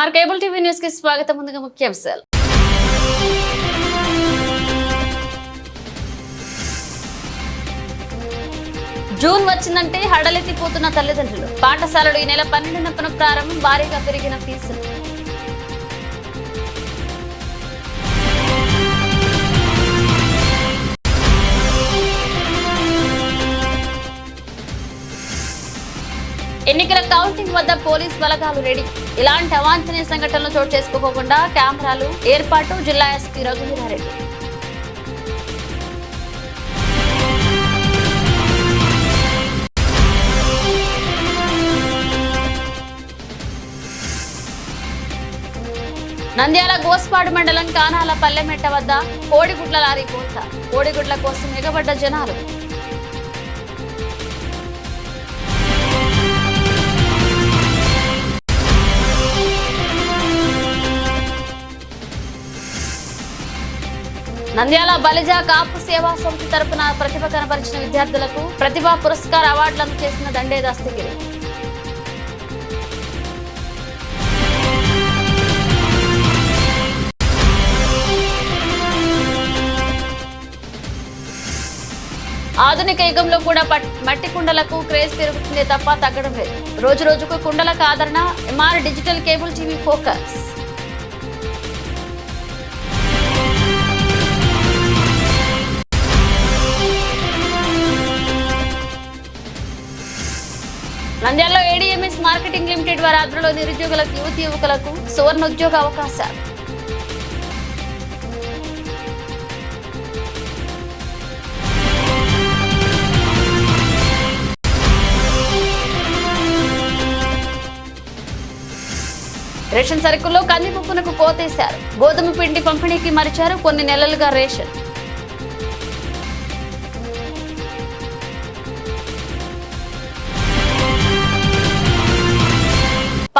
MR cable TV న్యూస్కి స్వాగతం. ముందుగా ముఖ్యాంశాలు జూన్ వచ్చిందంటే హడలెత్తిపోతున్న తల్లిదండ్రులు. పాఠశాలలు ఈ నెల పన్నెండున పునఃప్రారంభం భారీగా పెరిగిన ఫీజులు. ఎన్నికల కౌంటింగ్ వద్ద పోలీస్ బలగాలు రెడీ. ఇలాంటి అవాంఛనీయ సంఘటనలు చోటు చేసుకోకుండా కెమెరాలు ఏర్పాటు జిల్లా ఎస్పీ రఘువీరారెడ్డి. నంద్యాల గోస్పాడు మండలం కానాల పల్లెమెట్ట వద్ద కోడిగుడ్ల లారీ కోత కోడిగుడ్ల కోసం ఎగబడ్డ జనాలు. నంద్యాల బలిజా కాపు సేవా సమితి తరపున ప్రతిభ కనపరిచిన విద్యార్థులకు ప్రతిభా పురస్కార్ అవార్డులను చేసిన దండే దస్తగిరి ఆధునిక యుగంలో కూడా మట్టి కుండలకు క్రేజ్ పెరుగుతుంది తప్ప తగ్గడం లేదు. రోజు రోజుకు కుండలకు ఆదరణ MR digital cable TV focus. నంద్యాలలో ఏడీఎంఎస్ మార్కెటింగ్ లిమిటెడ్ వారి ఆధ్వర్యంలో నిరుద్యోగులకు యువతి యువకులకు సువర్ణ ఉద్యోగ అవకాశాలు. రేషన్ సరుకుల్లో కందిపప్పునకు కోతేశారు. గోధుమ పిండి పంపిణీకి మరిచారు. కొన్ని నెలలుగా రేషన్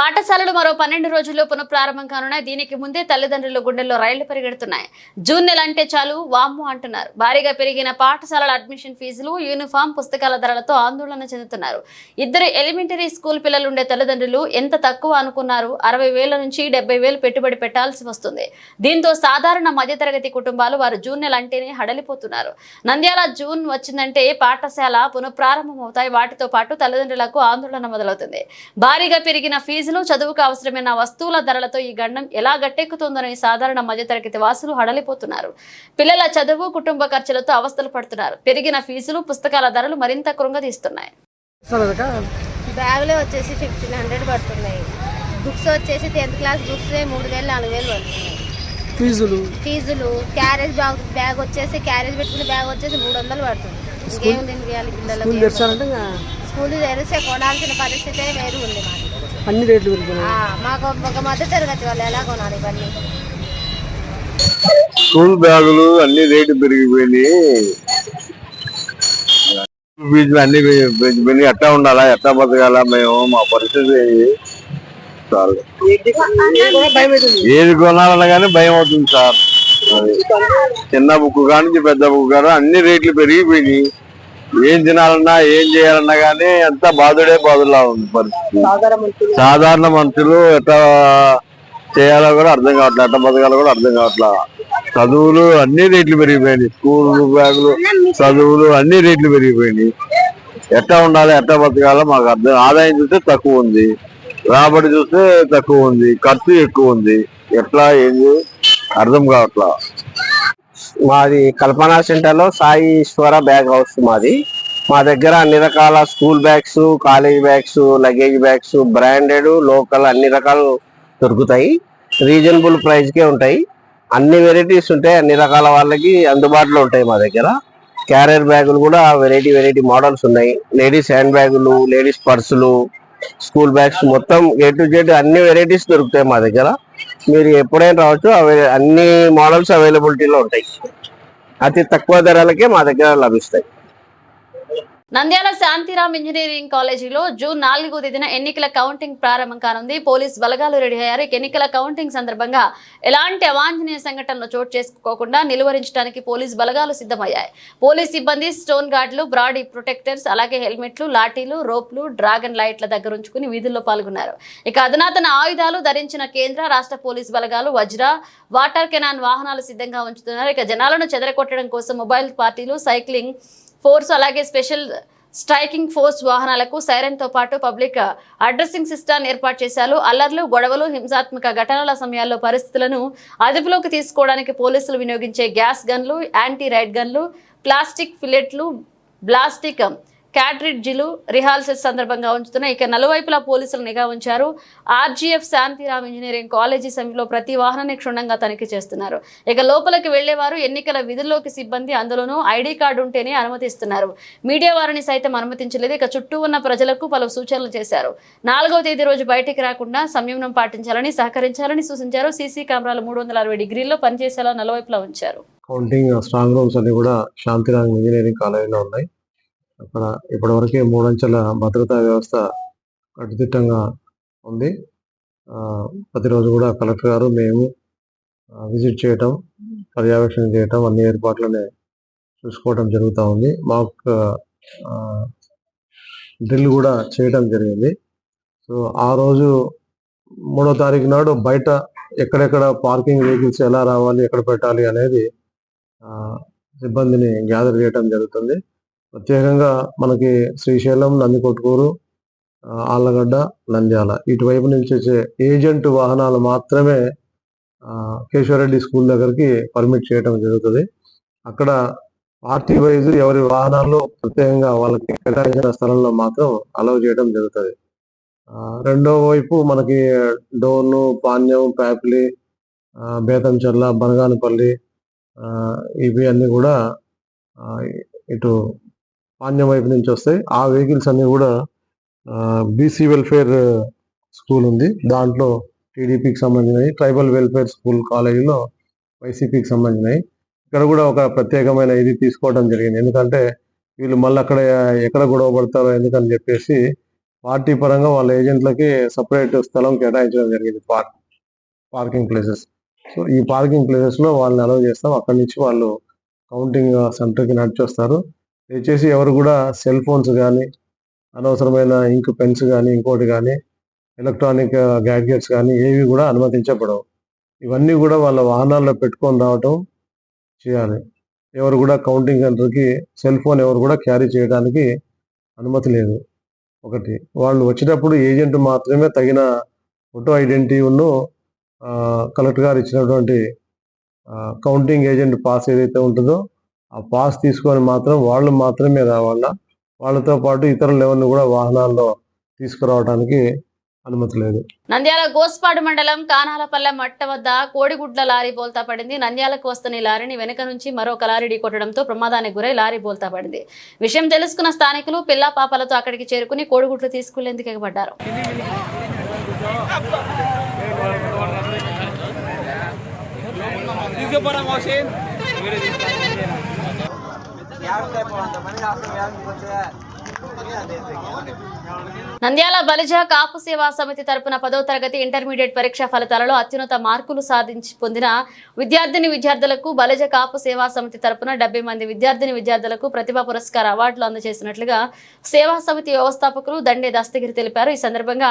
పాఠశాలలు మరో పన్నెండు రోజుల్లో పునఃప్రారంభం కానున్నాయి. దీనికి ముందే తల్లిదండ్రులు గుండెల్లో రైళ్ళు పరిగెడుతున్నాయి. జూన్ నెల అంటే చాలు వామ్ము అంటున్నారు. భారీగా పెరిగిన పాఠశాలల అడ్మిషన్ ఫీజులు యూనిఫామ్ పుస్తకాల ధరలతో ఆందోళన చెందుతున్నారు. ఇద్దరు ఎలిమెంటరీ స్కూల్ పిల్లలు ఉండే తల్లిదండ్రులు ఎంత తక్కువ అనుకున్నారు? అరవై వేల నుంచి డెబ్బై వేలు పెట్టుబడి పెట్టాల్సి వస్తుంది. దీంతో సాధారణ మధ్యతరగతి కుటుంబాలు వారు జూన్ నెల అంటేనే హడలిపోతున్నారు. నంద్యాల జూన్ వచ్చిందంటే పాఠశాల పునఃప్రారంభమవుతాయి. వాటితో పాటు తల్లిదండ్రులకు ఆందోళన మొదలవుతుంది. భారీగా పెరిగిన ఫీజు ఫీజులు చదువుకు అవసరమైన వస్తువుల ధరలతో ఈ గండం ఎలా గట్టెక్కుతుందని సాధారణ మధ్యతరగతి వాసులు హడలిపోతున్నారు. పిల్లల చదువు కుటుంబ ఖర్చులతో అవస్థలు పడుతున్నారు. పెరిగిన ఫీజులు పుస్తకాల ధరలు మరింత కృంగదీస్తున్నాయి. బ్యాగులే వచ్చేసి ఫిఫ్టీన్ హండ్రెడ్ పడుతున్నాయి. బుక్స్ వచ్చేసి టెన్త్ క్లాస్ బుక్స్ మూడు వేలు నాలుగు వేలు పడుతున్నాయి. ఫీజులు? ఫీజులు క్యారేజ్ బ్యాగ్ బ్యాగ్ వచ్చేసి క్యారేజ్ పెట్టుకునే బ్యాగ్ వచ్చేసి మూడు వందలు పడుతుంది. స్కూల్ పిల్లలకి తెరిచారంటే స్కూల్ తెరిస్తే కొనాల్సిన పరిస్థితే వేరు ఉంది మాకు అన్ని రేట్లు మాకు ఒక మధ్య తరగతి వాళ్ళు ఎలా కొనాలి ఇవన్నీ? స్కూల్ బ్యాగులు అన్ని రేటు పెరిగిపోయినాయి. ఫీజులు అన్ని పెరిగిపోయినాయి. ఎట్లా ఉండాలా ఎట్లా బతకాలా మేము మా పరిస్థితి ఏంది? సార్ భయం అవుతుంది ఏది కొనాలన్నా కానీ భయం అవుతుంది సార్. చిన్న బుక్ కానీ పెద్ద బుక్ కానీ అన్ని రేట్లు పెరిగిపోయినాయి. ఏం తినాలన్నా ఏం చేయాలన్నా కానీ ఎంత బాధుడే బాధులా ఉంది పరిస్థితి. సాధారణ మనుషులు. ఎట్లా చేయాలో కూడా అర్థం కావట్లేదు ఎట్లా బతకాలో కూడా అర్థం కావట్లా. చదువులు అన్ని రేట్లు పెరిగిపోయినాయి. స్కూల్ బ్యాగులు చదువులు అన్ని రేట్లు పెరిగిపోయినాయి. ఎట్లా ఉండాలి ఎట్లా బతకాలో మాకు అర్థం ఆదాయం చూస్తే తక్కువ ఉంది. రాబడి చూస్తే తక్కువ ఉంది. ఖర్చు ఎక్కువ ఉంది. ఎట్లా ఏంది? అర్థం కావట్లా. మాది కల్పనా సెంటర్లో సాయి ఈశ్వర బ్యాగ్ హౌస్ మాది. మా దగ్గర అన్ని రకాల school bags college bags luggage bags branded local అన్ని రకాలు దొరుకుతాయి. రీజనబుల్ ప్రైస్కే ఉంటాయి. అన్ని వెరైటీస్ ఉంటాయి. అన్ని రకాల వాళ్ళకి అందుబాటులో ఉంటాయి మా దగ్గర. క్యారియర్ బ్యాగులు కూడా వెరైటీ వెరైటీ మోడల్స్ ఉన్నాయి. లేడీస్ హ్యాండ్ బ్యాగులు లేడీస్ పర్సులు స్కూల్ బ్యాగ్స్ మొత్తం ఏ టు జెడ్ అన్ని వెరైటీస్ దొరుకుతాయి మా దగ్గర. మీరు ఎప్పుడైనా రావచ్చు అవి అన్ని మోడల్స్ అవైలబిలిటీలో ఉంటాయి. అతి తక్కువ ధరలకే మా దగ్గర లభిస్తాయి. నంద్యాల శాంతిరామ్ ఇంజనీరింగ్ కాలేజీలో జూన్ నాలుగో తేదీన ఎన్నికల కౌంటింగ్ ప్రారంభం కానుంది. పోలీస్ బలగాలు రెడీ అయ్యారు. ఇక ఎన్నికల కౌంటింగ్ సందర్భంగా ఎలాంటి అవాంఛనీయ సంఘటనలు చోటు చేసుకోకుండా నిలువరించడానికి పోలీస్ బలగాలు సిద్ధమయ్యాయి. పోలీస్ సిబ్బంది స్టోన్ గార్డులు బ్రాడీ ప్రొటెక్టర్స్ అలాగే హెల్మెట్లు లాఠీలు రోప్లు డ్రాగన్ లైట్ల దగ్గర ఉంచుకుని వీధుల్లో పాల్గొన్నారు. ఇక అధునాతన ఆయుధాలు ధరించిన కేంద్ర రాష్ట్ర పోలీస్ బలగాలు వజ్ర వాటర్ కెనాన్ వాహనాలు సిద్ధంగా ఉంచుతున్నారు. ఇక జనాలను చెదరగొట్టడం కోసం మొబైల్ పార్టీలు సైక్లింగ్ ఫోర్స్ అలాగే స్పెషల్ స్ట్రైకింగ్ ఫోర్స్ వాహనాలకు సైరన్తో పాటు పబ్లిక్ అడ్రసింగ్ సిస్టమ్ ఏర్పాటు చేశారు. అల్లర్లు గొడవలు హింసాత్మక ఘటనల సమయాల్లో పరిస్థితులను అదుపులోకి తీసుకోవడానికి పోలీసులు వినియోగించే గ్యాస్ గన్లు యాంటీ రైడ్ గన్లు ప్లాస్టిక్ ఫిల్లెట్లు ప్లాస్టిక్ క్యాట్రిడ్జిలు రిహార్సల్స్ సందర్భంగా ఉంచుతున్న ఇక నలువైపులా పోలీసులు నిఘా ఉంచారు. ఆర్జీఎఫ్ శాంతిరామ్ ఇంజనీరింగ్ కాలేజీ సమయంలో ప్రతి వాహనాన్ని క్షుణ్ణంగా తనిఖీ చేస్తున్నారు. ఇక లోపలికి వెళ్ళేవారు ఎన్నికల విధుల్లోకి సిబ్బంది. అందులోనూ ఐడి కార్డు ఉంటేనే అనుమతిస్తున్నారు. మీడియా వారిని సైతం అనుమతించలేదు. ఇక చుట్టూ ఉన్న ప్రజలకు పలు సూచనలు చేశారు. నాలుగవ తేదీ రోజు బయటికి రాకుండా సంయమనం పాటించాలని సహకరించాలని సూచించారు. సీసీ కెమెరాలు మూడు వందల అరవై డిగ్రీల్లో పనిచేసేలా నలువైపులా ఉంచారు. కౌంటింగ్ స్ట్రాంగ్ రూమ్స్ అన్ని కూడా శాంతిరామ్ ఇంజనీరింగ్ కాలేజీలో ఉన్నాయి. అక్కడ ఇప్పటివరకే మూడంచెల భద్రతా వ్యవస్థ కట్టుదిట్టంగా ఉంది. ప్రతిరోజు కూడా కలెక్టర్ గారు మేము విజిట్ చేయటం పర్యవేక్షణ చేయటం అన్ని ఏర్పాట్లనే చూసుకోవటం జరుగుతూ ఉంది. మాకు డ్రిల్ కూడా చేయటం జరిగింది. సో ఆ రోజు మూడో తారీఖు నాడు బయట ఎక్కడెక్కడ పార్కింగ్ వెహికల్స్ ఎలా రావాలి ఎక్కడ పెట్టాలి అనేది సిబ్బందిని గ్యాదర్ చేయటం జరుగుతుంది. ప్రత్యేకంగా మనకి శ్రీశైలం నందికొట్కూరు ఆళ్ళగడ్డ నంద్యాల. ఇటువైపు నుంచి వచ్చే ఏజెంట్ వాహనాలు మాత్రమే కేశవరెడ్డి స్కూల్ దగ్గరికి పర్మిట్ చేయటం జరుగుతుంది. అక్కడ పార్టీ వైజ్ ఎవరి వాహనాలు ప్రత్యేకంగా వాళ్ళకి కేటాయించిన స్థలంలో మాత్రం అలౌ చేయడం జరుగుతుంది. ఆ, రెండో వైపు మనకి డోను పాణ్యం ప్యాపిలి బేతంచెర్ల బనగానపల్లి ఇవి అన్ని కూడా ఇటు పాణ్యం వైపు నుంచి వస్తాయి. ఆ వెహికల్స్ అన్ని కూడా బీసీ వెల్ఫేర్ స్కూల్ ఉంది. దాంట్లో టీడీపీకి సంబంధించినవి ట్రైబల్ వెల్ఫేర్ స్కూల్ కాలేజీలో వైసీపీకి సంబంధించినవి. ఇక్కడ కూడా ఒక ప్రత్యేకమైన ఇది తీసుకోవడం జరిగింది. ఎందుకంటే వీళ్ళు మళ్ళీ అక్కడ ఎక్కడ గొడవ పడతారో ఎందుకని చెప్పేసి పార్టీ పరంగా వాళ్ళ ఏజెంట్లకి సపరేట్ స్థలం కేటాయించడం జరిగింది పార్క్ పార్కింగ్ ప్లేసెస్. సో ఈ పార్కింగ్ ప్లేసెస్లో వాళ్ళని అలౌ చేస్తాం. అక్కడి నుంచి వాళ్ళు కౌంటింగ్ సెంటర్కి నడిచొస్తారు. దయచేసి ఎవరు కూడా సెల్ ఫోన్స్ కానీ అనవసరమైన ఇంక్ పెన్స్ కానీ ఇంకోటి కానీ ఎలక్ట్రానిక్ గ్యాడ్గెట్స్ కానీ ఏవి కూడా అనుమతించబడవు. ఇవన్నీ కూడా వాళ్ళ వాహనాల్లో పెట్టుకొని రావటం చేయాలి. ఎవరు కూడా కౌంటింగ్ సెంటర్కి సెల్ ఫోన్ ఎవరు కూడా క్యారీ చేయడానికి అనుమతి లేదు. ఒకటి వాళ్ళు వచ్చేటప్పుడు ఏజెంట్ మాత్రమే తగిన ఫోటో ఐడెంటిటీను కలెక్టర్ గారు ఇచ్చినటువంటి కౌంటింగ్ ఏజెంట్ పాస్ ఏదైతే ఉంటుందో ఆ పాస్ తీసుకొని మాత్రం వాళ్ళు మాత్రమే రావాలా? వాళ్ళతో పాటు ఇతరులు ఎవరిని కూడా వాహనాల్లో తీసుకురావడానికి అనుమతి లేదు. నంద్యాల గోస్పాడు మండలం కానాలపల్లె మట్ట వద్ద కోడిగుడ్ల లారీ బోల్తా పడింది. నంద్యాలకు వస్తున్న ఈ లారీని వెనుక నుంచి మరొక లారీ ఢీకొట్టడంతో ప్రమాదానికి గురై లారీ బోల్తా పడింది. విషయం తెలుసుకున్న స్థానికులు పిల్ల పాపలతో అక్కడికి చేరుకుని కోడిగుడ్లు తీసుకునేందుకు ఎగబడ్డారు. నంద్యాల బలిజ కాపు సేవా సమితి తరపున పదో తరగతి ఇంటర్మీడియట్ పరీక్ష ఫలితాలలో అత్యున్నత మార్కులు సాధించి పొందిన విద్యార్థిని విద్యార్థులకు బలిజ కాపు సేవా సమితి తరపున డెబ్బై మంది విద్యార్థిని విద్యార్థులకు ప్రతిభా పురస్కార అవార్డులు అందజేసినట్లుగా సేవా సమితి వ్యవస్థాపకులు దండే దస్తగిరి తెలిపారు. ఈ సందర్భంగా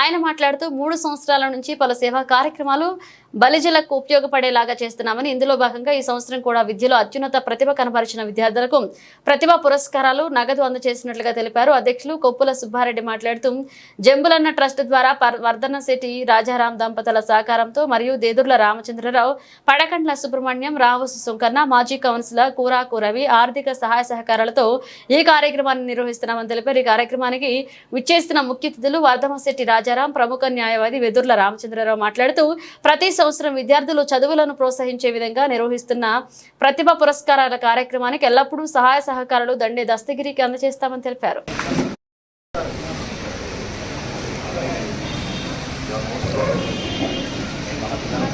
ఆయన మాట్లాడుతూ మూడు సంవత్సరాల నుంచి పలు సేవా కార్యక్రమాలు బలిజలకు ఉపయోగపడేలాగా చేస్తున్నామని ఇందులో భాగంగా ఈ సంవత్సరం కూడా విద్యలో అత్యున్నత ప్రతిభ కనపరిచిన విద్యార్థులకు ప్రతిభా పురస్కారాలు నగదు అందజేసినట్లుగా తెలిపారు. అధ్యక్షులు కొప్పుల సుబ్బారెడ్డి మాట్లాడుతూ జంబులన్న ట్రస్ట్ ద్వారా పర్- వర్ధన శెట్టి రాజారాం దంపతుల సహకారంతో మరియు దేదుర్ల రామచంద్రరావు పడకండ్ల సుబ్రహ్మణ్యం రావు సుంకన్న మాజీ కౌన్సిలర్ కూరాకు రవి ఆర్థిక సహాయ సహకారాలతో ఈ కార్యక్రమాన్ని నిర్వహిస్తున్నామని తెలిపారు. ఈ కార్యక్రమానికి విచ్చేస్తున్న ముఖ్య అతిథులు వర్ధమశెట్టి రాజారాం ప్రముఖ న్యాయవాది వెదుర్ల రామచంద్రరావు మాట్లాడుతూ ప్రతి సంవత్సరం విద్యార్థులు చదువులను ప్రోత్సహించే విధంగా నిర్వహిస్తున్న ప్రతిభ పురస్కారాల కార్యక్రమానికి ఎల్లప్పుడూ సహాయ సహకారాలు దండే దస్తగిరికి అందజేస్తామని తెలిపారు.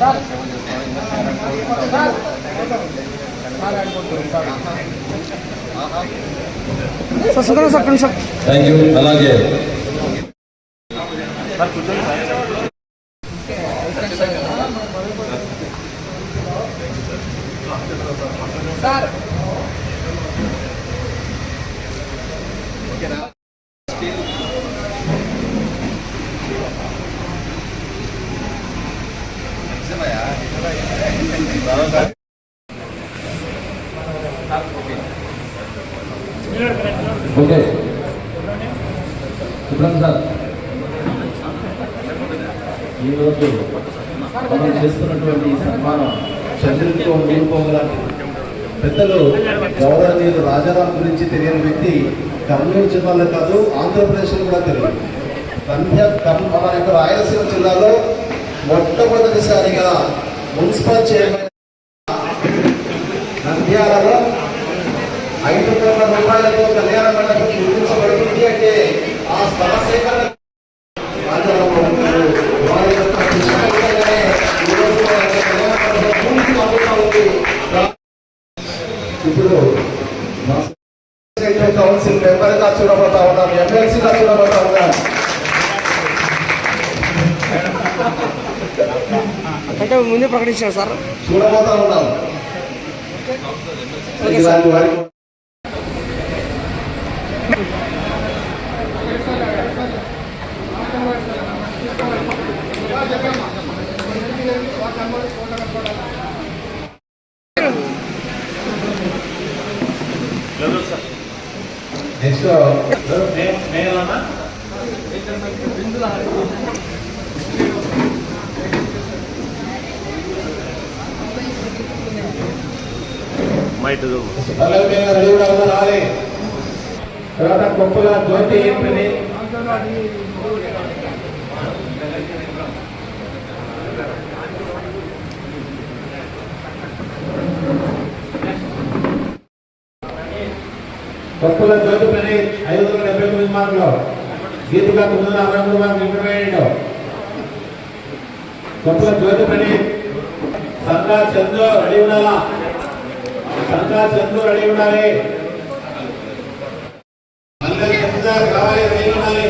Sir sir. కొంచెం ఓకే. సుబ్రహ్మ సార్. ఈరోజు మనం చేస్తున్నటువంటి ఈ సన్మానం చంద్రుడితో ఊరుకోగలాంటి పెద్దలు గౌరవనీయులు రాజారాం గురించి తెలియని వ్యక్తి కర్నూలు జిల్లాలో కాదు ఆంధ్రప్రదేశ్లో కూడా తెలియదు. నంద్య మన యొక్క రాయలసీమ జిల్లాలో మొట్టమొదటిసారిగా మున్సిపల్ చైర్మన్ నంద్యాలలో ఐదు కోట్ల రూపాయలతో కళ్యాణ మండపం నిర్మించబడుతుంది అంటే ఆ స్థల సేకరణ కౌన్సిల్ మెంబర్గా చూడబోతా ఉన్నాం ఎమ్మెల్సీగా చూడబోతా ఉన్నాం. అంటే ముందే ప్రకటించారు సార్. చూడబోతా ఉన్నాం. ఇలాంటి నెక్స్ట్ పల్లవి మీద రెడీ కూడా రావాలి తర్వాత కొప్పుల జ్యోతి ఏంటని కొప్పుల జ్యోతి పని ఐదు వందల డెబ్బై తొమ్మిది మార్కులు. గీతిగా తొమ్మిది వందల అరవై మూడు మార్కులు ఇంటర్మీడియట్ కొప్పుల జ్యోతి పని సంగా చంద్రు రెడీ ఉండాలా? సంగా చంద్రు రెడీ ఉండాలి అందరి చంద్ర కావాలి రెడీ ఉండాలి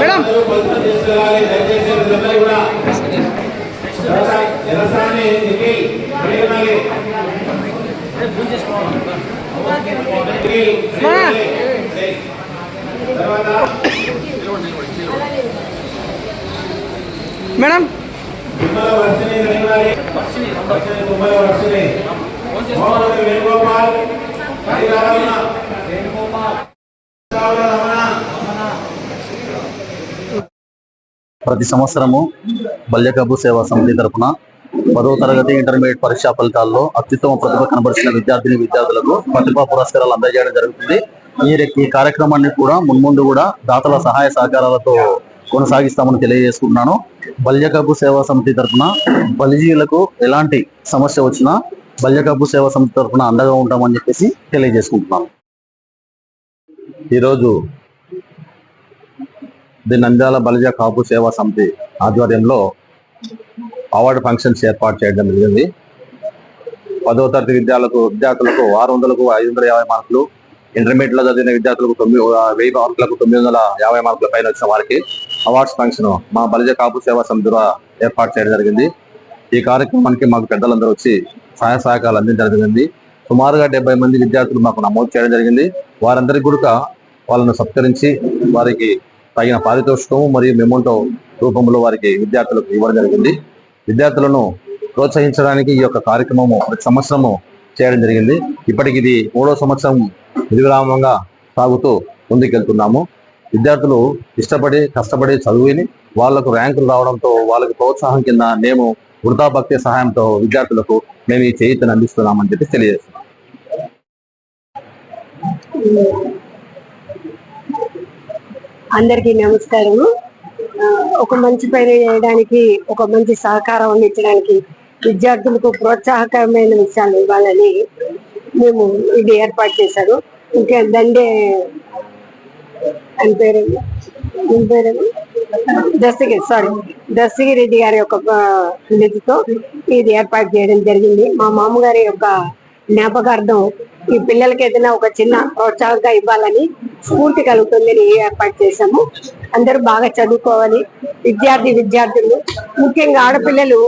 మేడం. తీసుకెళ్ళాలి దయచేసి మీరందరూ కూడా తర్వాత నిరసనని దిగి రెడీ ఉండాలి దిగి రెడీ ఉండాలి. తర్వాత మేడం తుమ్మల వర్షిని రెడీ వర్షిని తుమ్మల వర్షిని మోహన్ వేణుగోపాల్ హరిరామన్న వేణుగోపాల్ రమణ ప్రతి సంవత్సరము బల్యకబు సేవా సమితి తరఫున పదవ తరగతి ఇంటర్మీడియట్ పరీక్షా ఫలితాల్లో అత్యుత్తమ ప్రతిభ కనబరిచిన విద్యార్థిని విద్యార్థులకు ప్రతిభా పురస్కారాలు అందజేయడం జరుగుతుంది. ఈ ఈ కార్యక్రమాన్ని కూడా మున్ముందు కూడా దాతల సహాయ సహకారాలతో కొనసాగిస్తామని తెలియజేసుకుంటున్నాను. బల్యకబు సేవా సమితి తరఫున బలిజీలకు ఎలాంటి సమస్య వచ్చినా బల్యకబు సేవా సమితి తరపున అండగా ఉంటామని చెప్పేసి తెలియజేసుకుంటున్నాను. ఈరోజు ది నంద్యాల బలిజ కాపు సేవా సమితి ఆధ్వర్యంలో అవార్డు ఫంక్షన్స్ ఏర్పాటు చేయడం జరిగింది. పదో తరగతి విద్యార్థులకు విద్యార్థులకు ఆరు వందలకు ఐదు వందల యాభై మార్కులు ఇంటర్మీడియట్లో చదివిన విద్యార్థులకు తొమ్మిది వెయ్యి మార్కులకు తొమ్మిది వందల యాభై మార్కుల పైన వచ్చిన వారికి అవార్డ్స్ ఫంక్షన్ మా బలిజ కాపు సేవా సమితి ద్వారా ఏర్పాటు చేయడం జరిగింది. ఈ కార్యక్రమానికి మాకు పెద్దలందరూ వచ్చి సహాయ సహకారాలు అందించడం జరిగింది. సుమారుగా డెబ్బై మంది విద్యార్థులు మాకు నమోదు చేయడం జరిగింది. వారందరికీ కూడా వాళ్ళను సత్కరించి వారికి తగిన పారితోషికము మరియు మెమోంటో రూపంలో వారికి విద్యార్థులకు ఇవ్వడం జరిగింది. విద్యార్థులను ప్రోత్సహించడానికి ఈ యొక్క కార్యక్రమము ప్రతి సంవత్సరము చేయడం జరిగింది. ఇప్పటికి ఇది మూడో సంవత్సరం నిర్విరామంగా సాగుతూ ముందుకెళ్తున్నాము. విద్యార్థులు ఇష్టపడి కష్టపడి చదివిని వాళ్ళకు ర్యాంకులు రావడంతో వాళ్ళకి ప్రోత్సాహం కింద మేము వృధాభక్తి సహాయంతో విద్యార్థులకు మేము ఈ చేయితను అందిస్తున్నామని చెప్పి తెలియజేస్తున్నాం. అందరికీ నమస్కారము. ఒక మంచి పని చేయడానికి ఒక మంచి సహకారం అందించడానికి విద్యార్థులకు ప్రోత్సాహకరమైన విషయాలు ఇవ్వాలని మేము ఇది ఏర్పాటు చేశారు. ఇంకా దండే అని పేరు పేరు దస్తగిరి సారీ దస్తగిరి రెడ్డి గారి యొక్క నిధితో ఇది ఏర్పాటు చేయడం జరిగింది. మా మామగారి యొక్క జ్ఞాపకార్థం ఈ పిల్లలకి ఏదైనా ఒక చిన్న ప్రోత్సాహంగా ఇవ్వాలని స్ఫూర్తి కలుగుతుందని ఏర్పాటు చేశాము. అందరూ బాగా చదువుకోవాలి. విద్యార్థి విద్యార్థులు ముఖ్యంగా ఆడపిల్లలు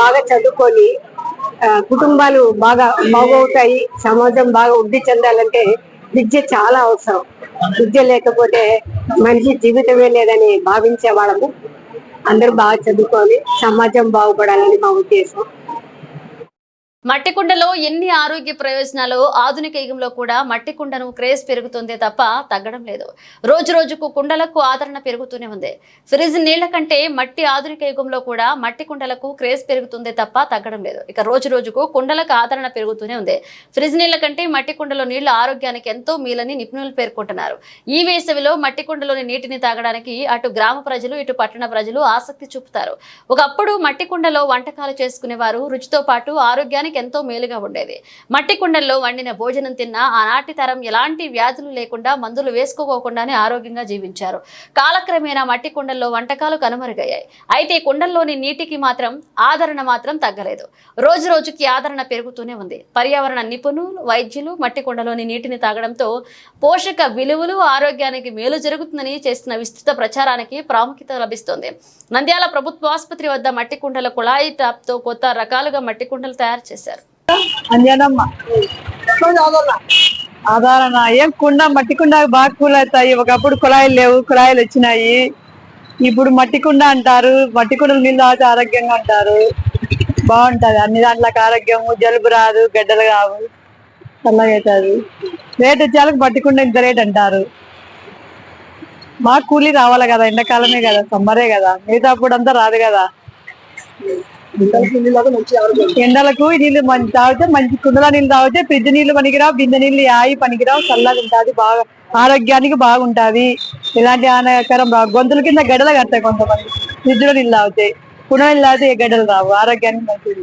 బాగా చదువుకొని కుటుంబాలు బాగా బాగవుతాయి సమాజం బాగా వృద్ధి చెందాలంటే విద్య చాలా అవసరం. విద్య లేకపోతే మనిషి జీవితమే లేదని భావించే వాళ్ళము. అందరూ బాగా చదువుకోవాలి. సమాజం బాగుపడాలని మా ఉద్దేశం. మట్టి కుండలో ఎన్ని ఆరోగ్య ప్రయోజనాలు ఆధునిక యుగంలో కూడా మట్టి కుండను క్రేజ్ పెరుగుతుందే తప్ప తగ్గడం లేదు. రోజు రోజుకు కుండలకు ఆదరణ పెరుగుతూనే ఉంది. ఫ్రిడ్జ్ నీళ్ళ కంటే మట్టి ఆధునిక యుగంలో కూడా మట్టి కుండలకు క్రేజ్ పెరుగుతుందే తప్ప తగ్గడం లేదు. ఇక రోజు రోజుకు కుండలకు ఆదరణ పెరుగుతూనే ఉంది. ఫ్రిడ్జ్ నీళ్ళ కంటే మట్టి కుండలో నీళ్ళు ఆరోగ్యానికి ఎంతో మేలని నిపుణులు పేర్కొంటున్నారు. ఈ వేసవిలో మట్టి కుండలోని నీటిని తాగడానికి అటు గ్రామ ప్రజలు ఇటు పట్టణ ప్రజలు ఆసక్తి చూపుతారు. ఒకప్పుడు మట్టి కుండలో వంటకాలు చేసుకునేవారు. రుచితో పాటు ఆరోగ్యానికి ఎంతో మేలుగా ఉండేది. మట్టి కుండల్లో వండిన భోజనం తిన్న ఆనాటి తరం ఎలాంటి వ్యాధులు లేకుండా మందులు వేసుకోకోకుండానే ఆరోగ్యంగా జీవించారు. కాలక్రమేణా మట్టి కుండల్లో వంటకాలు కనుమరుగయ్యాయి. అయితే కుండల్లోని నీటికి మాత్రం ఆదరణ మాత్రం తగ్గలేదు. రోజు రోజుకి ఆదరణ పెరుగుతూనే ఉంది. పర్యావరణ నిపుణులు వైద్యులు మట్టి కుండలోని నీటిని తాగడంతో పోషక విలువలు ఆరోగ్యానికి మేలు జరుగుతుందని చేస్తున్న విస్తృత ప్రచారానికి ప్రాముఖ్యత లభిస్తోంది. నంద్యాల ప్రభుత్వ ఆసుపత్రి వద్ద మట్టి కుండల కుళాయి టాప్తో కొత్త రకాలుగా మట్టి కుండలు తయారు చేశారు. అంజనమ్మ ఆధారణ ఏం కుండ మట్టి కుండ బాగా కూల్ అవుతాయి. ఒకప్పుడు కుళాయిలు లేవు కుళాయిలు వచ్చినాయి. ఇప్పుడు మట్టి కుండ అంటారు. మట్టి కుండలు నీళ్ళు తాగితే ఆరోగ్యంగా అంటారు బాగుంటది. అన్ని దాంట్లోకి ఆరోగ్యము జలుబు రాదు గడ్డలు కావు. చల్లగా అవుతుంది. రేట్ వచ్చేలకు మట్టి కుండ ఇంత రేట్ అంటారు. మాకు కూలీ రావాలి కదా. ఎండాకాలమే కదా. సమ్మరే కదా. మిగతా అప్పుడు అంతా రాదు కదా. ఎండలకు నీళ్ళు మంచి తాగితే మంచి కుండల నీళ్ళు తాగితే ఫ్రిడ్జ్ నీళ్ళు పనికిరావు బిందె నీళ్ళు ఆయి పనికిరావు చల్లగా ఉంటుంది బాగా ఆరోగ్యానికి బాగుంటది. ఇలాంటి హానికరం రావు. గొంతుల కింద గడ్డలు కడతాయి కొంతమంది. ఫ్రిడ్జ్లో నీళ్ళు తాగితే కుండ నీళ్ళు తాగితే గడ్డలు రావు. ఆరోగ్యానికి మంచిది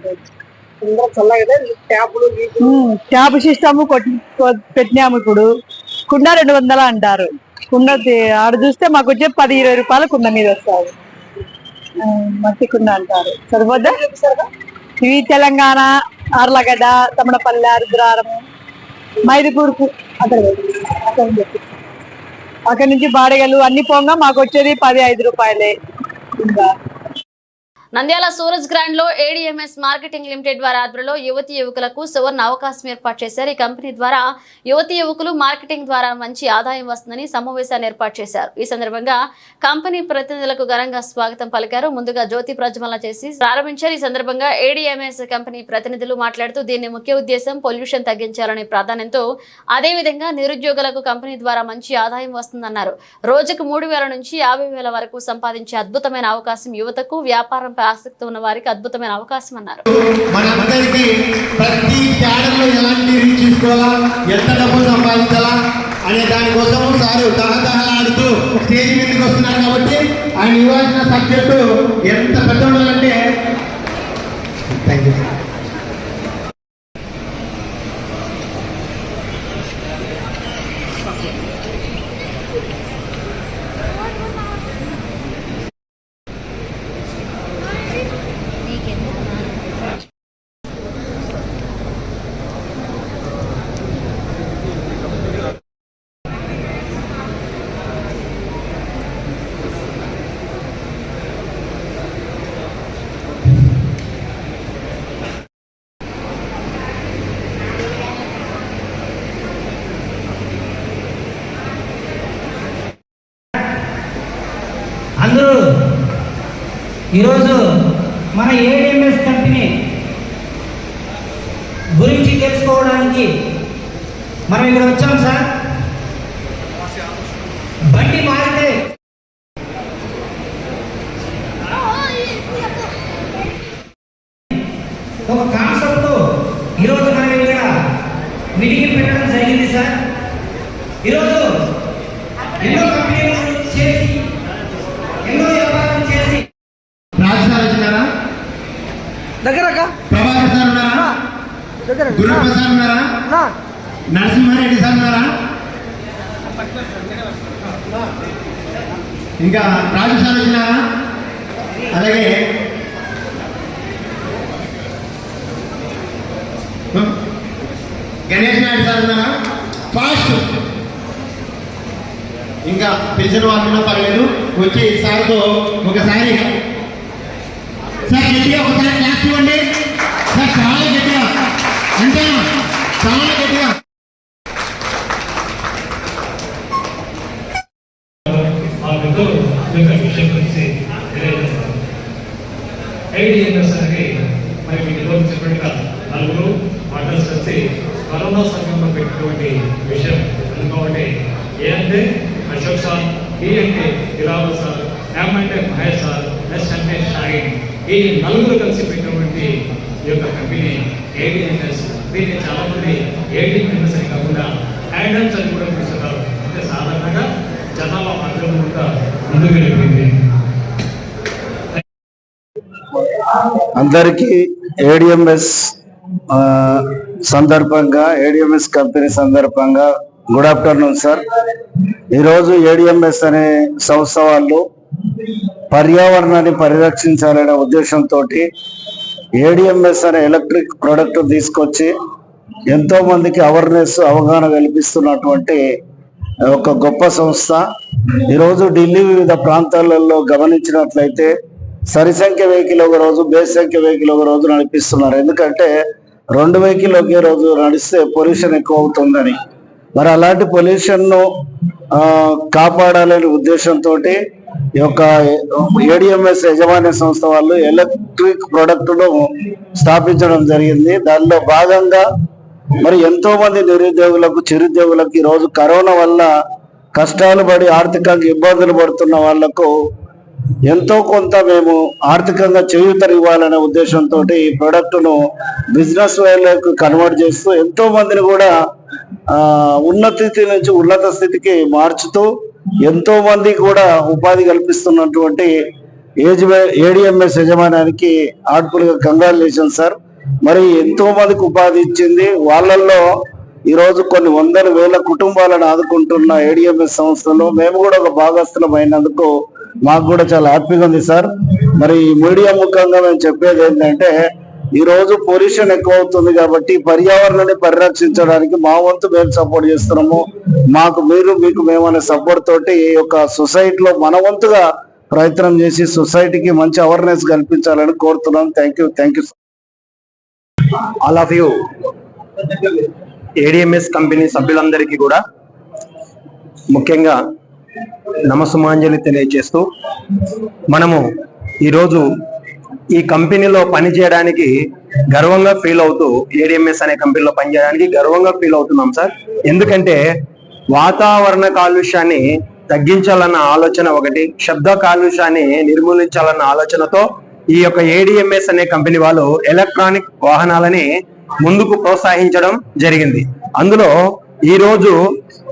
ట్యాప్ సిస్టమ్ పెట్టినాము ఇప్పుడు. కుండ రెండు వందల అంటారు. కుండ ఆడ చూస్తే మాకు వచ్చే పది ఇరవై రూపాయలు కుండ మీద వస్తుంది. ఆ, మట్టి కుండ అంటారు. సరిపోద్దా ఇవి తెలంగాణ ఆర్లగడ్డ తమడపల్లె రుద్రారము మైదుకూరుకు అక్కడ అక్కడ చెప్పి అక్కడ నుంచి బాడగలు అన్ని పోగా మాకు వచ్చేది పది ఐదు రూపాయలే. ఇంకా నంద్యాల సూరజ్ గ్రాండ్లో ఏడీఎంఎస్ మార్కెటింగ్ లిమిటెడ్ వారి ఆధ్వర్యంలో యువతి యువకులకు సువర్ణ అవకాశం ఏర్పాటు చేశారు. ఈ కంపెనీ ద్వారా యువతి యువకులు మార్కెటింగ్ ద్వారా మంచి ఆదాయం వస్తుందని సమావేశాన్ని ఏర్పాటు చేశారు. ఈ సందర్భంగా కంపెనీ ప్రతినిధులకు ఘనంగా స్వాగతం పలికారు. ముందుగా జ్యోతి ప్రజ్వలన చేసి ప్రారంభించారు. ఈ సందర్భంగా ఏడీఎంఎస్ కంపెనీ ప్రతినిధులు మాట్లాడుతూ దీని ముఖ్య ఉద్దేశం పొల్యూషన్ తగ్గించాలనే ప్రాధాన్యంతో అదేవిధంగా నిరుద్యోగులకు కంపెనీ ద్వారా మంచి ఆదాయం వస్తుందన్నారు. రోజుకు మూడు వేల నుంచి యాభై వేల వరకు సంపాదించే అద్భుతమైన అవకాశం యువతకు వ్యాపారం ఆసక్తి ఉన్న వారికి అద్భుతమైన అవకాశం అన్నారు. అనే దానికోసము సారు తహతహలాడుతూ స్టేజ్ మీదకి వస్తున్నారు కాబట్టి ఆయన ఇవ్వాల్సిన సబ్జెక్టు ఎంత పెద్ద ఉండాలంటే థ్యాంక్ యూ ఈరోజు మన ఏడిఎంఎస్ కంపెనీ గురించి తెలుసుకోవడానికి మనం ఇక్కడ వచ్చాం సార్ బండి మారితే ఒక కాన్సెప్ట్ ఈరోజు మనం ఇక్కడ మీటింగ్ పెట్టడం జరిగింది సార్ ఈరోజు ఎన్నో కంపెనీలు చేసి ఎన్నో వ్యాపారం చేసి రాజు సార్ వచ్చినారా దగ్గర ప్రభాకర్ సార్ ఉన్నారా దగ్గర గురప్ప సార్ ఉన్నారా నరసింహారెడ్డి సార్ ఉన్నారా ఇంకా రాజు వచ్చినారా అలాగే గణేష్ నాయుడు సార్ ఉన్నారా? ఫాస్ట్. ఇంకా పిలిచిన వాళ్ళు పర్లేదు. వచ్చి సార్తో ఒకసారి సార్ గట్టిగా ఒకసారి క్లాస్ ఇవ్వండి. సార్ చాలా గట్టిగా. అంతేనా? చాలా గట్టిగా మా పెద్దలు ఈ యొక్క విషయం గురించి తెలియజేస్తారు ఐడిఎంఎస్ అనేది మరి మీకు నిర్వహించినట్టుగా నలుగురు మాటల్స్ కలిసి కరోనా సమయంలో పెట్టినటువంటి విషయం ఎందుకంటే ఏ అంటే అశోక్ సార్ డి అంటే దిలావర్ సార్ ఎం అంటే మహేష్ సార్ ఎస్ అంటే షాహిన్ ఈ నలుగురు కలిసి పెట్టినటువంటి ఈ యొక్క కంపెనీ ఏడిఎంఎస్ దీన్ని చాలా మంది ఏడిఎంఎస్ అని కాకుండా హ్యాండల్స్ అని కూడా పిలుస్తున్నారు అంటే సాధారణంగా జనాభా మాత్రం కూడా ముందుకు వెళ్ళిపోయింది అందరికీ ఏడిఎంఎస్ సందర్భంగా ఏడిఎంఎస్ కంపెనీ సందర్భంగా గుడ్ ఆఫ్టర్నూన్ సార్. ఈరోజు ఏడిఎంఎస్ అనే సంస్థ వాళ్ళు పర్యావరణాన్ని పరిరక్షించాలనే ఉద్దేశంతో ఏడిఎంఎస్ అనే ఎలక్ట్రిక్ ప్రోడక్ట్ తీసుకొచ్చి ఎంతో మందికి అవేర్నెస్ అవగాహన కల్పిస్తున్నటువంటి ఒక గొప్ప సంస్థ. ఈరోజు ఢిల్లీ వివిధ ప్రాంతాలలో గమనించినట్లయితే సరి సంఖ్య వెహికల్ ఒక రోజు బేస్ సంఖ్య వెహికల్ ఒక రోజు నడిపిస్తున్నారు. ఎందుకంటే రెండు వెహికల్ ఒకే రోజు నడిస్తే పొల్యూషన్ ఎక్కువ అవుతుందని మరి అలాంటి పొల్యూషన్ను కాపాడాలనే ఉద్దేశంతో ఈ యొక్క ఏడిఎంఎస్ యజమాన్య సంస్థ వాళ్ళు ఎలక్ట్రిక్ ప్రొడక్ట్ను స్థాపించడం జరిగింది. దానిలో భాగంగా మరి ఎంతో మంది నిరుద్యోగులకు చిరుద్యోగులకు ఈ రోజు కరోనా వల్ల కష్టాలు పడి ఆర్థికంగా ఇబ్బందులు పడుతున్న వాళ్ళకు ఎంతో కొంత మేము ఆర్థికంగా చేయూతనివ్వాలనే ఉద్దేశంతో ఈ ప్రోడక్ట్ను బిజినెస్ వేలకు కన్వర్ట్ చేస్తూ ఎంతో మందిని కూడా ఆ ఉన్నత నుంచి ఉన్నత స్థితికి మార్చుతూ ఎంతో మంది కూడా ఉపాధి కల్పిస్తున్నటువంటి ఏజ్ ఏడిఎంఎస్ యజమానానికి ఆర్ట్ఫుల్ కంగ్రాచులేషన్ సార్. మరి ఎంతో మందికి ఉపాధి ఇచ్చింది. వాళ్ళల్లో ఈరోజు కొన్ని వందల వేల కుటుంబాలను ఆదుకుంటున్న ఏడిఎంఎస్ సంస్థలో మేము కూడా ఒక భాగస్థలం అయినందుకు మాకు కూడా చాలా హ్యాపీగా ఉంది సార్. మరి ఈ మీడియా ముఖంగా మేము చెప్పేది ఏంటంటే ఈ రోజు పొల్యూషన్ ఎక్కువ అవుతుంది కాబట్టి పర్యావరణాన్ని పరిరక్షించడానికి మా వంతు మేము సపోర్ట్ చేస్తున్నాము. మాకు మీరు మీకు మేము అనే సపోర్ట్ తోటి ఈ యొక్క సొసైటీలో మన వంతుగా ప్రయత్నం చేసి సొసైటీకి మంచి అవేర్నెస్ కల్పించాలని కోరుతున్నాం. Thank you thank you all of you ADMS company సభ్యులందరికీ కూడా ముఖ్యంగా నమస్సుమాంజలి తెలియజేస్తూ మనము ఈరోజు ఈ కంపెనీలో పనిచేయడానికి గర్వంగా ఫీల్ అవుతూ ఏడిఎంఎస్ అనే కంపెనీలో పనిచేయడానికి గర్వంగా ఫీల్ అవుతున్నాం సార్. ఎందుకంటే వాతావరణ కాలుష్యాన్ని తగ్గించాలన్న ఆలోచన ఒకటి శబ్ద కాలుష్యాన్ని నిర్మూలించాలన్న ఆలోచనతో ఈ యొక్క ఏడిఎంఎస్ అనే కంపెనీ వాళ్ళు ఎలక్ట్రానిక్ వాహనాలని ముందుకు ప్రోత్సహించడం జరిగింది. అందులో ఈ రోజు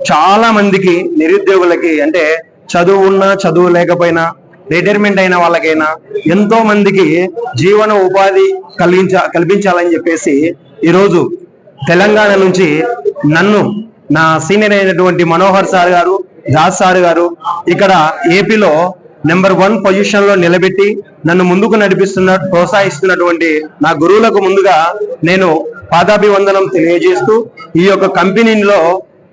చాలా మందికి నిరుద్యోగులకి అంటే చదువు ఉన్నా చదువు లేకపోయినా రిటైర్మెంట్ అయిన వాళ్ళకైనా ఎంతో మందికి జీవన ఉపాధి కలిగించ కల్పించాలని చెప్పేసి ఈరోజు తెలంగాణ నుంచి నన్ను నా సీనియర్ అయినటువంటి మనోహర్ సార్ గారు దాస్ సార్ గారు ఇక్కడ ఏపీలో నెంబర్ వన్ పొజిషన్లో నిలబెట్టి నన్ను ముందుకు నడిపిస్తున్న ప్రోత్సహిస్తున్నటువంటి నా గురువులకు ముందుగా నేను పాదాభివందనం తెలియజేస్తూ ఈ యొక్క కంపెనీలో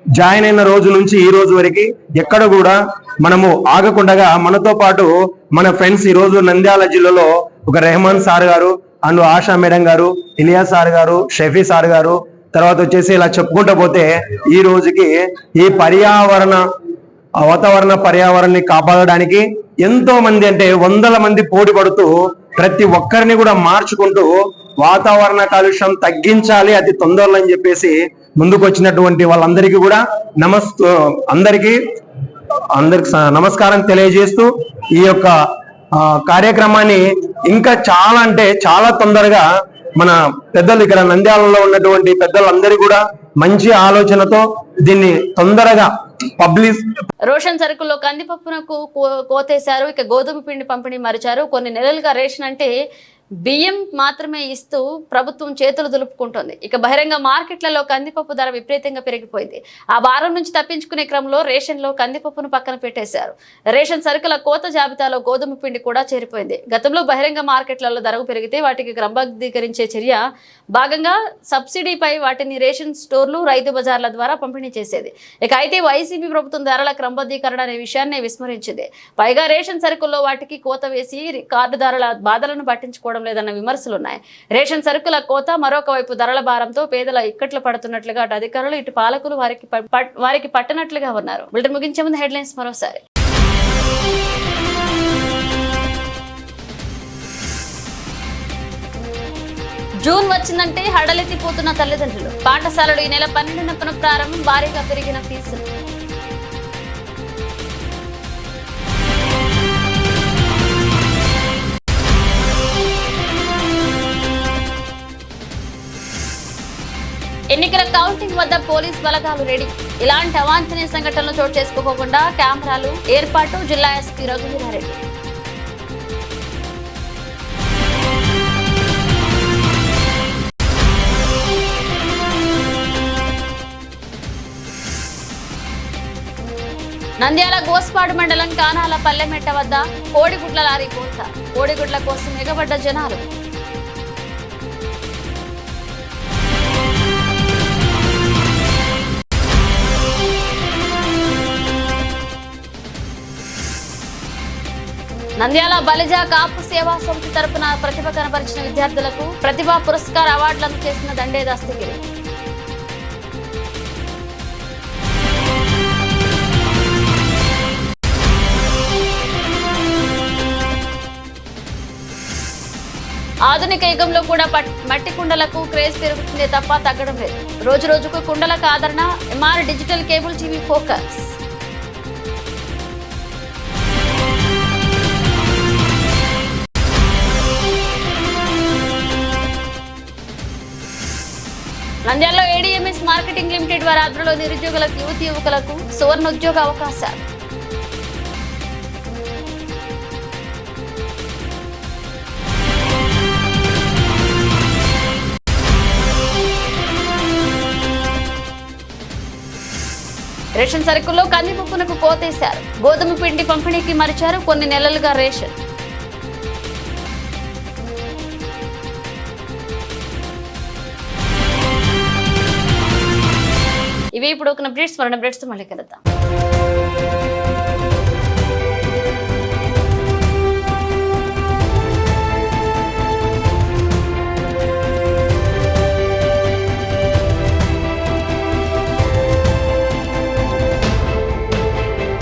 జాయిన్ అయిన రోజు నుంచి ఈ రోజు వరకు ఎక్కడ కూడా మనము ఆగకుండా మనతో పాటు మన ఫ్రెండ్స్ ఈ రోజు నంద్యాల జిల్లాలో ఒక Rehman sir garu and Asha madam garu Ilya sir గారు షఫీ సార్ గారు తర్వాత వచ్చేసి ఇలా చెప్పుకుంటూ పోతే ఈ రోజుకి ఈ పర్యావరణ వాతావరణ పర్యావరణాన్ని కాపాడడానికి ఎంతో మంది అంటే వందల మంది పోటీ పడుతూ ప్రతి ఒక్కరిని కూడా మార్చుకుంటూ వాతావరణ కాలుష్యం తగ్గించాలి అతి తొందరలో అని చెప్పేసి ముందుకు వచ్చినటువంటి వాళ్ళందరికీ కూడా నమస్ అందరికీ అందరికి నమస్కారం తెలియజేస్తూ ఈ యొక్క కార్యక్రమాన్ని ఇంకా చాలా అంటే చాలా తొందరగా మన పెద్దలు ఇక్కడ నంద్యాలలో ఉన్నటువంటి పెద్దలందరూ కూడా మంచి ఆలోచనతో దీన్ని తొందరగా పబ్లిక్ రోషన్ సరుకుల్లో కందిపప్పునకు కోతేశారు. ఇక గోధుమ పిండి పంపిణీ మరిచారు. కొన్ని నెలలుగా రేషన్ అంటే బియ్యం మాత్రమే ఇస్తూ ప్రభుత్వం చేతులు దులుపుకుంటోంది. ఇక బహిరంగ మార్కెట్లలో కందిపప్పు ధర విపరీతంగా పెరిగిపోయింది. ఆ భారం నుంచి తప్పించుకునే క్రమంలో రేషన్లో కందిపప్పును పక్కన పెట్టేశారు. రేషన్ సరుకుల కోత జాబితాలో గోధుమ పిండి కూడా చేరిపోయింది. గతంలో బహిరంగ మార్కెట్లలో ధరకు పెరిగితే వాటికి క్రమబద్ధీకరించే చర్య భాగంగా సబ్సిడీపై వాటిని రేషన్ స్టోర్లు రైతు బజార్ల ద్వారా పంపిణీ చేసేది. ఇక అయితే వైసీపీ ప్రభుత్వం ధరల క్రమబద్ధీకరణ అనే విషయాన్ని విస్మరించింది. పైగా రేషన్ సరుకుల్లో వాటికి కోత వేసి కార్డుదారుల బాధలను పట్టించుకోవడం లేదన్న విమర్శలు ఉన్నాయి రేషన్ సరుకుల కోత మరొక వైపు ధరల భారంతో పేదల ఇక్కట్లు పడుతున్నట్లుగా అటు అధికారులు ఇటు పాలకులు వారికి వారికి పట్టనట్లుగా ఉన్నారు. బిల్డర్ ముగించే ముందు హెడ్లైన్స్ మరోసారి. జూన్ వచ్చిందంటే హడలెత్తిపోతున్న తల్లిదండ్రులు. పాఠశాలలు ఈ నెల పన్నెండున పునఃప్రారంభం భారీగా పెరిగిన ఫీజులు. ఎన్నికల కౌంటింగ్ వద్ద పోలీస్ బలగాలు రెడీ. ఇలాంటి అవాంఛనీయ సంఘటనలు చోటు చేసుకోకుండా కెమెరాలు ఏర్పాటు జిల్లా ఎస్పీ రఘువీరారెడ్డి. నంద్యాల గోస్పాడు మండలం కానాల పల్లెమెట్ట వద్ద కోడిగుడ్ల లారీ పోత కోడిగుడ్ల కోసం ఎగబడ్డ జనాలు. నంద్యాల బలిజ కాపు సేవా సమితి తరపున ప్రతిభ కనబరిచిన విద్యార్థులకు ప్రతిభా పురస్కార అవార్డులను చేసిన దండే దస్తగిరి ఆధునిక యుగంలో కూడా మట్టి కుండలకు క్రేజ్ పెరుగుతుందే తప్ప తగ్గడం లేదు. రోజు రోజుకు కుండలకు ఆదరణ MR digital cable TV focus. నంద్యాలలో ఏడీఎంఎస్ మార్కెటింగ్ లిమిటెడ్ వారి ఆధ్వర్యంలో నిరుద్యోగులకు యువతి యువకులకు సువర్ణ ఉద్యోగ అవకాశాలు. రేషన్ సరుకుల్లో కందిపప్పునకు కోతేశారు. గోధుమ పిండి పంపిణీకి మరిచారు. కొన్ని నెలలుగా రేషన్ ఇవి ఇప్పుడు ఒక అప్డేట్స్ మరణ అప్డేట్స్తో మళ్ళీ కలుద్దాం.